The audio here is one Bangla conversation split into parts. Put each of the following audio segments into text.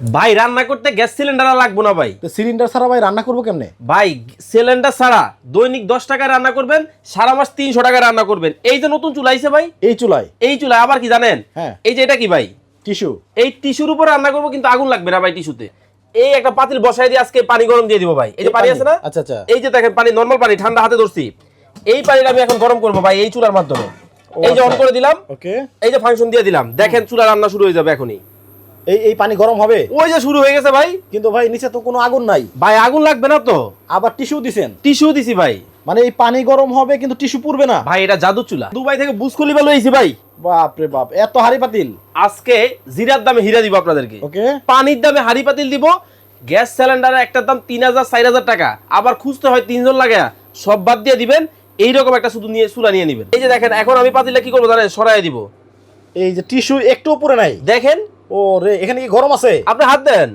ভাই রান্না করতে গ্যাস সিলিন্ডার লাগবো না ভাই। তো সিলিন্ডার ছাড়া ভাই রান্না করব কেমনে? ভাই সিলিন্ডার ছাড়া দৈনিক দশ টাকায় রান্না করবেন সারা মাস তিনশো টাকায় রান্না করবেন। এই যে নতুন চুলা আইছে ভাই এই চুলায়? এই চুলা আবার কি জানেন? হ্যাঁ। এই যে এটা কি ভাই? টিস্যু। এই টিস্যুর উপর রান্না করব কিন্তু আগুন লাগবে না ভাই টিস্যুতে। এই একটা পাতিল বসাই দিয়ে আজকে পানি গরম দিয়ে দিব ভাই। এই যে পানি পানি? আছে না? আচ্ছা, আচ্ছা। এই যে দেখেন পানি নর্মাল পানি ঠান্ডা হাতে ধরছি। এই পানিটা আমি এখন গরম করব ভাই এই চুলার মাধ্যমে। এই যে অন আচ্ছা। করে দিলাম ওকে। এই যে ফাংশন দিয়ে দিলাম। দেখেন চুলা রান্না শুরু হয়ে যাবে এখনই। এই এই পানি গরম হবে। ওই যে শুরু হয়ে গেছে ভাই। কিন্তু ভাই নিচে তো কোনো আগুন নাই। ভাই আগুন লাগবে না তো? আবার টিস্যু দিছেন। টিস্যু দিছি ভাই। মানে এই পানি গরম হবে কিন্তু টিস্যু পুড়বে না। ভাই এটা জাদু চুলা। দুবাই থেকে বুসকুলি বেলো হয়েছি ভাই। বাপ রে বাপ এত হাড়ি পাতিল। আজকে জিরার দামে হীরা দিব আপনাদেরকে। ওকে। পানির দামে হাড়ি পাতিল দিব। গ্যাস সিলিন্ডারের একটার দাম তিন হাজার চার হাজার টাকা। আবার খুঁজতে হয় তিনজন লাগে। সব বাদ দিয়ে দিবেন। এইরকম একটা শুধু নিয়ে চুলা নিয়ে নেবেন। এই যে দেখেন এখন আমি পাতিলটা কি করব জানেন? সরাই দিব। এই যে টিস্যু একটু উপরে নাই। দেখেন ও রে এখানে কি গরম আছে? আপনি হাত দেন।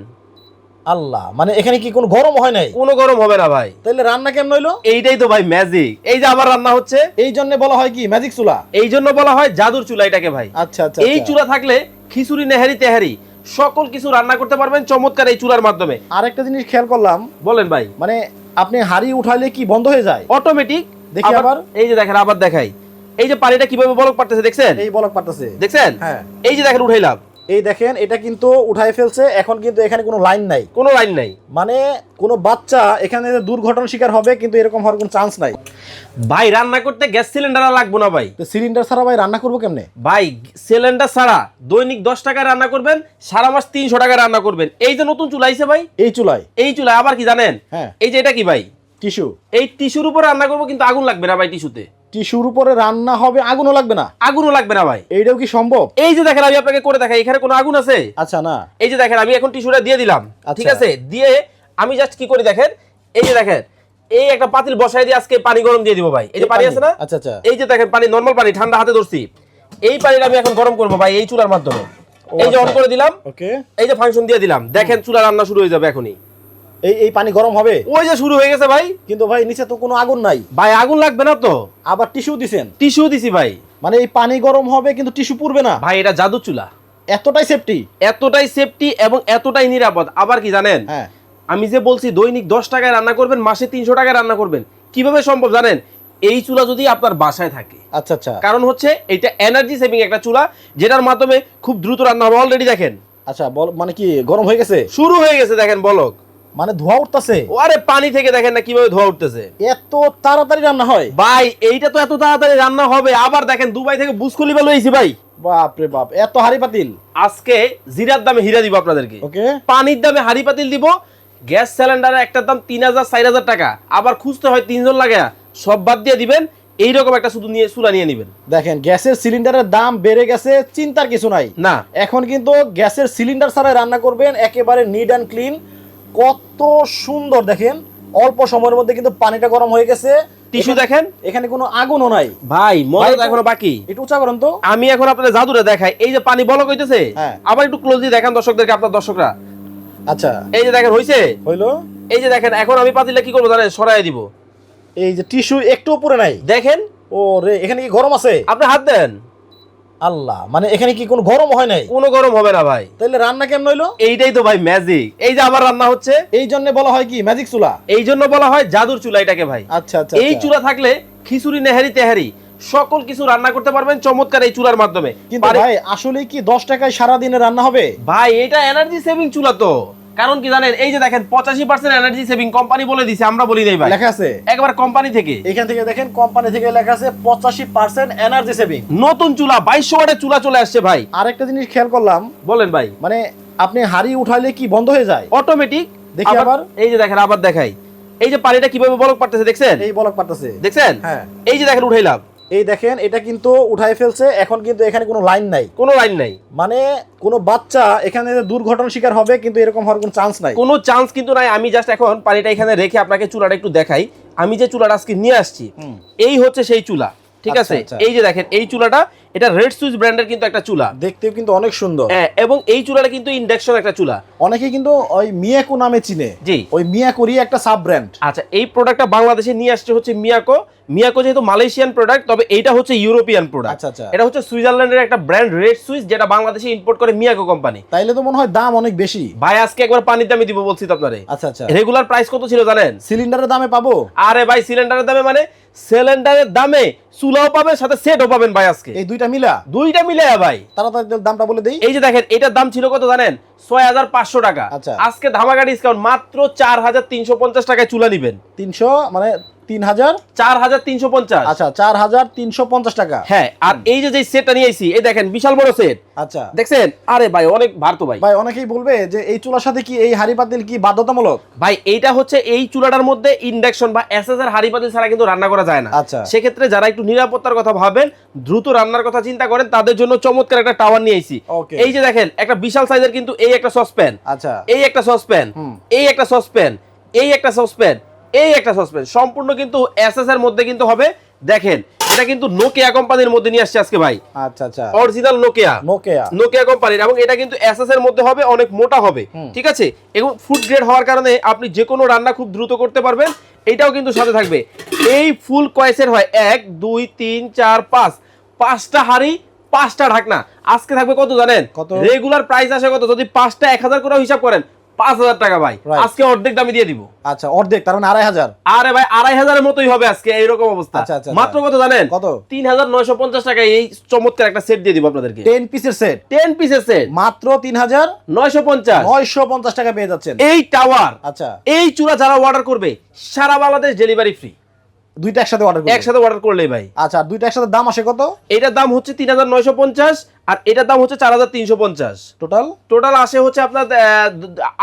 আল্লাহ মানে এখানে কি কোনো গরম হয় নাই? কোনো গরম হবে না ভাই। তাহলে রান্না কেমন হইল? এইটাই তো ভাই ম্যাজিক এই যে আবার রান্না হচ্ছে এই জন্য বলা হয় কি ম্যাজিক চুলা? এই জন্য বলা হয় জাদুর চুলা এটাকে ভাই। আচ্ছা আচ্ছা এই আচ্ছা। চুলা থাকলে খিচুড়ি নেহারি তেহারি সকল কিছু রান্না করতে পারবেন চমৎকার এই চুলার মাধ্যমে। আরেকটা জিনিস খেয়াল করলাম বলেন ভাই। মানে আপনি হাড়ি উঠাইলে কি বন্ধ হয়ে যায়? অটোমেটিক দেখি আবার। এই যে দেখেন আবার দেখাই। এই যে পানিটা কীভাবে বলক পারতেছে দেখছেন? এই বলক পারতেছে দেখছেন? হ্যাঁ। এই যে দেখেন উঠাইলাম। এই দেখেন এটা কিন্তু উঠাই ফেলছে। এখন কিন্তু এখানে কোনো লাইন নাই। কোনো লাইন নাই। মানে কোনো বাচ্চা এখানে দুর্ঘটনার শিকার হবে কিন্তু এরকম হওয়ার কোনো চান্স নাই। ভাই রান্না করতে গ্যাস সিলিন্ডার লাগবো না ভাই। তো সিলিন্ডার ছাড়া ভাই রান্না করব কেমনে? ভাই সিলিন্ডার ছাড়া দৈনিক দশ টাকায় রান্না করবেন সারা মাস তিনশো টাকায় রান্না করবেন। এই যে নতুন চুলা আইছে ভাই এই চুলায়? এই চুলা আবার কি জানেন? হ্যাঁ। এই যে এটা কি ভাই? টিস্যু। এই টিস্যুর উপর রান্না করব কিন্তু আগুন লাগবে না ভাই টিস্যুতে। টিস্যুর উপরে রান্না হবে আগুনও লাগবে না? আগুনও লাগবে না ভাই। এইটাও কি সম্ভব? এই যে দেখেন আমি আপনাকে করে দেখাই এখানে কোনো আগুন আছে? আচ্ছা না। এই যে দেখেন আমি এখন টিস্যুটা দিয়ে দিলাম আচ্ছা। ঠিক আছে? দিয়ে আমি জাস্ট কি করি দেখেন? এই যে দেখেন এই একটা পাতিল বসাই দিয়ে আজকে পানি গরম দিয়ে দিব ভাই। এই যে পানি? আছে না? আচ্ছা, আচ্ছা। এই যে দেখেন পানি নর্মাল পানি ঠান্ডা হাতে ধরছি। এই পানিটা আমি এখন গরম করব ভাই এই চুলার মাধ্যমে। এই যে অন আচ্ছা। করে দিলাম ওকে। এই যে ফাংশন দিয়ে দিলাম। দেখেন চুলা রান্না শুরু হয়ে যাবে এখনই। এই এই পানি গরম হবে। ওই যে শুরু হয়ে গেছে ভাই। কিন্তু ভাই নিচে তো কোনো আগুন নাই। ভাই আগুন লাগবে না তো? আবার টিস্যু দিছেন। টিস্যু দিছি ভাই। মানে এই পানি গরম হবে কিন্তু টিস্যু পুড়বে না। ভাই এটা জাদু চুলা। এতটাই সেফটি এতটাই সেফটি এবং এতটাই নিরাপদ। আবার কি জানেন? হ্যাঁ। আমি যে বলছি দৈনিক দশ টাকায় রান্না করবেন মাসে তিনশো টাকায় রান্না করবেন। কীভাবে সম্ভব জানেন? এই চুলা যদি আপনার বাসায় থাকে। আচ্ছা আচ্ছা। কারণ হচ্ছে এটা এনার্জি সেভিং একটা চুলা যেটার মাধ্যমে খুব দ্রুত রান্না হবে। অলরেডি দেখেন। আচ্ছা বল মানে কি গরম হয়ে গেছে? শুরু হয়ে গেছে দেখেন বলক। মানে ধোয়া উঠতেছে। ও আরে পানি থেকে দেখেন না কীভাবে ধোয়া উঠতেছে। এত তাড়াতাড়ি রান্না হয়। ভাই এইটা তো এত তাড়াতাড়ি রান্না হবে। আবার দেখেন দুবাই থেকে বুসকুলি বেলো হয়েছি ভাই। বাপ রে বাপ এত হাড়ি পাতিল। আজকে জিরার দামে হীরা দিব আপনাদেরকে। ওকে। পানির দামে হাড়ি পাতিল দিব। গ্যাস সিলিন্ডারের একটার দাম তিন হাজার চার হাজার টাকা। আবার খুঁজতে হয় তিনজন লাগে। সব বাদ দিয়ে দিবেন। এইরকম একটা শুধু নিয়ে চুলা নিয়ে নেবেন। দেখেন গ্যাসের সিলিন্ডারের দাম বেড়ে গেছে চিন্তার কিছু নাই। না। এখন কিন্তু গ্যাসের সিলিন্ডার ছাড়াই রান্না করবেন। একেবারে নিট অ্যান্ড ক্লিন। কত সুন্দর দেখেন। অল্প সময়ের মধ্যে কিন্তু পানিটা গরম হয়ে গেছে। টিস্যু দেখেন? এখানে কোনো আগুনও নাই। ভাই মজা এখনও বাকি। একটু উঁচা করেন তো। আমি এখন আপনাদের জাদুটা দেখাই। এই যে পানি বলক হইতেছে হ্যাঁ। আবার একটু ক্লোজলি দেখেন দর্শকদেরকে আপনার দর্শকরা। আচ্ছা। এই যে দেখেন হইছে? হইল। এই যে দেখেন এখন আমি পাতিলে কি করব জানেন? সরাই দিব। এই যে টিস্যু একটু উপরে নাই। দেখেন। ও রে এখানে কি গরম আছে? আপনি হাত দেন। আল্লাহ মানে এখানে কি কোনো গরম হয় নাই? কোনো গরম হবে না ভাই। তাহলে রান্না কেমন হইল? এইটাই তো ভাই ম্যাজিক এই যে আবার রান্না হচ্ছে এই জন্য বলা হয় কি ম্যাজিক চুলা? এই জন্য বলা হয় জাদুর চুলা এটাকে ভাই। আচ্ছা আচ্ছা এই আচ্ছা। চুলা থাকলে খিচুড়ি নেহারি তেহারি সকল কিছু রান্না করতে পারবেন চমৎকার এই চুলার মাধ্যমে। কিন্তু ভাই আসলে কি দশ টাকায় সারা দিনে রান্না হবে? ভাই এটা এনার্জি সেভিং চুলা তো। কারণ কি জানেন এই যে দেখেন পঁচাশি পার্সেন্ট এনার্জি সেভিং কোম্পানি বলে দিছে আমরা বলি নাই ভাই। লেখা আছে। একবার কোম্পানি থেকে। এখান থেকে দেখেন কোম্পানি থেকে লেখা আছে পঁচাশি পার্সেন্ট এনার্জি সেভিং নতুন চুলা বাইশশো ওয়াটের চুলা চলে আসছে ভাই। আরেকটা জিনিস খেয়াল করলাম বলেন ভাই। মানে আপনি হাড়ি উঠাইলে কি বন্ধ হয়ে যায়? অটোমেটিক দেখি আবার। এই যে দেখেন আবার দেখাই। এই যে পানিটা কীভাবে বলক পারতেছে দেখছেন? এই বলক পারতেছে। দেখছেন? হ্যাঁ। এই যে দেখেন উঠাইলাম। এই দেখেন এটা কিন্তু উঠাই ফেলছে এখন কিন্তু এখানে কোনো লাইন নাই। কোনো লাইন নাই। মানে কোনো বাচ্চা এখানে দুর্ঘটনার শিকার হবে কিন্তু এরকম হওয়ার কোনো চান্স নাই। কোনো চান্স কিন্তু নাই। আমি জাস্ট এখন পানিটা এখানে রেখে আপনাকে চুলাটা একটু দেখাই। আমি যে চুলাটা আজকে নিয়ে আসছি এই হচ্ছে সেই চুলা ঠিক আচ্ছা, আছে? আচ্ছা। এই যে দেখেন এই চুলাটা এটা রেড সুইচ ব্র্যান্ডের কিন্তু একটা চুলা। দেখতেও কিন্তু অনেক সুন্দর। হ্যাঁ এবং এই চুলাটা কিন্তু ইন্ডাকশন একটা চুলা। অনেকে কিন্তু ওই মিয়াকো নামে চিনে। জি। ওই মিয়াকোরই একটা সাব ব্র্যান্ড আচ্ছা এই প্রোডাক্টটা বাংলাদেশে নিয়ে আসছে হচ্ছে মিয়াকো মিয়াকো যেহেতু মালয়েশিয়ান প্রোডাক্ট তবে এইটা হচ্ছে ইউরোপিয়ান প্রোডাক্ট আচ্ছা, আচ্ছা। এটা হচ্ছে সুইজারল্যান্ডের একটা ব্র্যান্ড রেড সুইচ যেটা বাংলাদেশে ইম্পোর্ট করে মিয়াকো কোম্পানি তাইলে তো মনে হয় দাম অনেক বেশি। ভাই আজকে একবার পানির দামে দিব বলছি তো আপনারে। আচ্ছা আচ্ছা। রেগুলার প্রাইস কত ছিল জানেন? সিলিন্ডারের দামে পাবো? আরে ভাই সিলিন্ডারের দামে মানে সিলিন্ডারের দামে চুলাও পাবেন সাথে সেটও পাবেন ভাই আজকে। এই দুইটা মিলা? দুইটা মিলে ভাই। তাড়াতাড়ি দামটা বলে দেই। এই যে দেখেন এটার দাম ছিল কত জানেন? ছয় হাজার পাঁচশো টাকা। আচ্ছা। আজকে ধামাকা ডিসকাউন্ট মাত্র চার হাজার তিনশো পঞ্চাশ টাকায় চুলা নিবেন। তিনশো মানে তিন হাজার চার হাজার তিনশো পঞ্চাশ। আচ্ছা চার হাজার তিনশো পঞ্চাশ টাকা। হ্যাঁ আর এই যে যে সেটটা নিয়ে আইছি এই দেখেন বিশাল বড় সেট আচ্ছা। দেখছেন? আরে ভাই অনেক ভার তো ভাই। ভাই অনেকেই বলবে যে এই চুলার সাথে কি এই হাড়ি পাতিল কি বাধ্যতামূলক? ভাই এইটা হচ্ছে এই চুলাটার মধ্যে ইন্ডাকশন বা এসএসআর হাড়ি পাতিল ছাড়া কিন্তু রান্না করা যায় না। আচ্ছা। সেক্ষেত্রে যারা একটু নিরাপত্তার কথা ভাবেন দ্রুত রান্নার কথা চিন্তা করেন তাদের জন্য চমৎকার একটা টাওয়ার নিয়ে আইছি। এই যে দেখেন একটা বিশাল সাইজের কিন্তু এই একটা সসপ্যান আচ্ছা। এই একটা সসপ্যান এই একটা সসপ্যান এই একটা সসপ্যান এই একটা সসপ্যান সম্পূর্ণ কিন্তু এসএস এর মধ্যে কিন্তু হবে। দেখেন এটা কিন্তু নোকিয়া কোম্পানির মধ্যে নিয়ে আসছে আজকে ভাই। আচ্ছা আচ্ছা। অরিজিনাল নোকিয়া নোকিয়া নোকিয়া কোম্পানির। এবং এটা কিন্তু এসএস এর মধ্যে হবে অনেক মোটা হবে। ঠিক আছে? এবং ফুড গ্রেড হওয়ার কারণে আপনি যে কোনো রান্না খুব দ্রুত করতে পারবেন। এটাও কিন্তু সাথে থাকবে। এই ফুল কয়েসের হয় এক দুই তিন চার পাঁচ। পাঁচটা হাড়ি পাঁচটা ঢাকনা। আজকে থাকবে কত জানেন? কত? রেগুলার প্রাইস আসে কত? যদি পাঁচটা এক হাজার করে হিসাব করেন পাঁচ হাজার টাকা ভাই। আজকে অর্ধেক দামে দিয়ে দিব। আচ্ছা অর্ধেক তার মানে আড়াই হাজার। আরে ভাই আড়াই হাজারের মতোই হবে আজকে এইরকম অবস্থা। মাত্র কত জানেন? কত? তিন হাজার নয়শো পঞ্চাশ এই চমৎকার একটা সেট দিয়ে দিব আপনাদেরকে। টেন পিসের সেট টেন পিসের সেট মাত্র তিন হাজার নয়শো পঞ্চাশ। নয়শো পঞ্চাশ টাকা পেয়ে যাচ্ছেন। এই টাওয়ার আচ্ছা। এই চূড়া যারা অর্ডার করবে সারা বাংলাদেশ ডেলিভারি ফ্রি দুইটা একসাথে অর্ডার করবেন একসাথে অর্ডার করলেই ভাই। আচ্ছা আর দুইটা একসাথে দাম আসে কত? এটার দাম হচ্ছে তিন হাজার নয়শো পঞ্চাশ আর এটার দাম হচ্ছে চার হাজার তিনশো পঞ্চাশ। টোটাল টোটাল আসে হচ্ছে আপনার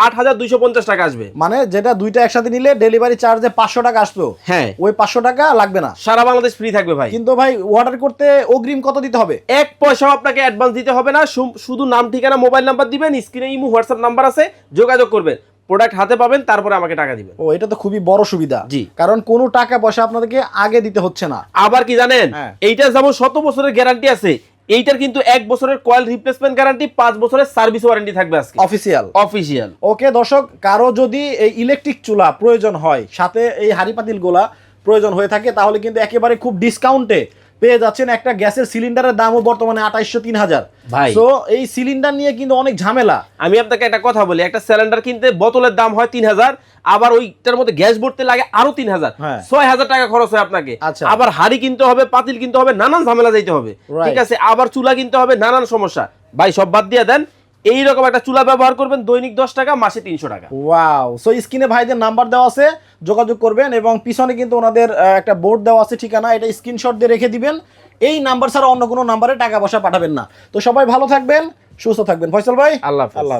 আট হাজার দুইশো পঞ্চাশ টাকা আসবে। মানে যেটা দুইটা একসাথে নিলে ডেলিভারি চার্জে পাঁচশো টাকা আসতো। হ্যাঁ। ওই পাঁচশো টাকা লাগবে না। সারা বাংলাদেশ ফ্রি থাকবে ভাই। কিন্তু ভাই অর্ডার করতে অগ্রিম কত দিতে হবে? এক পয়সাও আপনাকে অ্যাডভান্স দিতে হবে না। শুধু নাম ঠিকানা মোবাইল নাম্বার দিবেন স্ক্রিনে ইমো হোয়াটসঅ্যাপ নাম্বার আছে যোগাযোগ করবেন। প্রোডাক্ট হাতে পাবেন তারপরে আমাকে টাকা দিবেন। ও এটা তো খুবই বড় সুবিধা। জি। কারণ কোনো টাকা পয়সা আপনাদেরকে আগে দিতে হচ্ছে না। আবার কি জানেন? হ্যাঁ। এইটার যেমন শত বছরের গ্যারান্টি আছে এইটার কিন্তু এক বছরের কয়েল রিপ্লেসমেন্ট গ্যারান্টি পাঁচ বছরের সার্ভিস ওয়ারেন্টি থাকবে আজকে। অফিসিয়াল অফিসিয়াল ওকে দর্শক কারও যদি এই ইলেকট্রিক চুলা প্রয়োজন হয় সাথে এই হাড়ি পাতিল গোলা প্রয়োজন হয়ে থাকে তাহলে কিন্তু একেবারে খুব ডিসকাউন্টে পেয়ে যাচ্ছেন একটা গ্যাসের সিলিন্ডারের দামও বর্তমানে আঠাইশশো তিন হাজার। ভাই। তো এই সিলিন্ডার নিয়ে কিন্তু অনেক ঝামেলা। আমি আপনাকে একটা কথা বলি একটা সিলিন্ডার কিনতে বোতলের দাম হয় তিন হাজার আবার ওইটার মধ্যে গ্যাস ভরতে লাগে আরও তিন হাজার। হ্যাঁ। ছয় হাজার টাকা খরচ হয় আপনাকে। আচ্ছা। আবার হাড়ি কিনতে হবে পাতিল কিনতে হবে নানান ঝামেলা যাইতে হবে। ঠিক আছে? আবার চুলা কিনতে হবে নানান সমস্যা। ভাই সব বাদ দিয়ে দেন। এইরকম একটা চুলা ব্যবহার করবেন দৈনিক দশ টাকা মাসে তিনশো টাকা। ওয়াও সো স্ক্রিনে ভাইদের নাম্বার দেওয়া আছে যোগাযোগ করবেন এবং পিছনে কিন্তু ওনাদের একটা বোর্ড দেওয়া আছে ঠিকানা এটা স্ক্রিনশট দিয়ে রেখে দিবেন। এই নাম্বার ছাড়া অন্য কোনো নাম্বারে টাকা পয়সা পাঠাবেন না। তো সবাই ভালো থাকবেন সুস্থ থাকবেন। ফয়সল ভাই? আল্লাহ আল্লাহ।